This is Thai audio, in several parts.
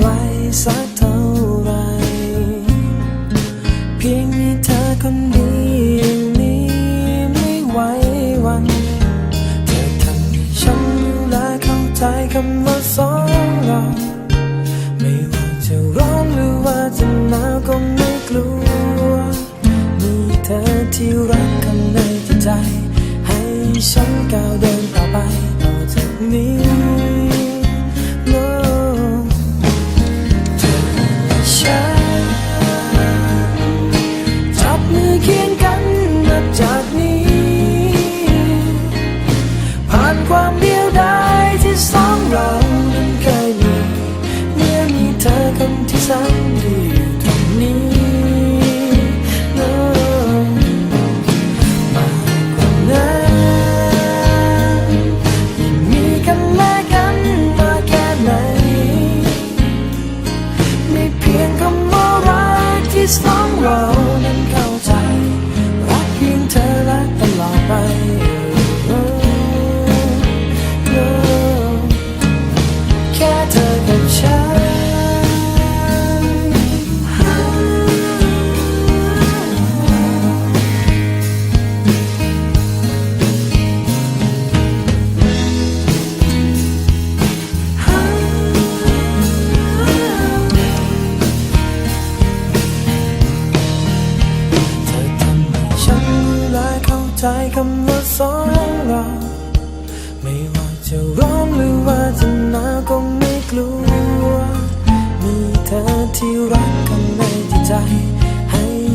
ไกลสักเท่าไร เพียงมีเธอคนเดียนี้ไม่ไหววันเธอทำให้ฉันและเข้าใจคำว่าสองเรา ความเดียวดายที่สองเรานั้นเคยมีเมื่อมีเธอคนที่สามที่อยู่ตรงนี้มาคนนั้นที่สอง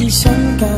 你想干。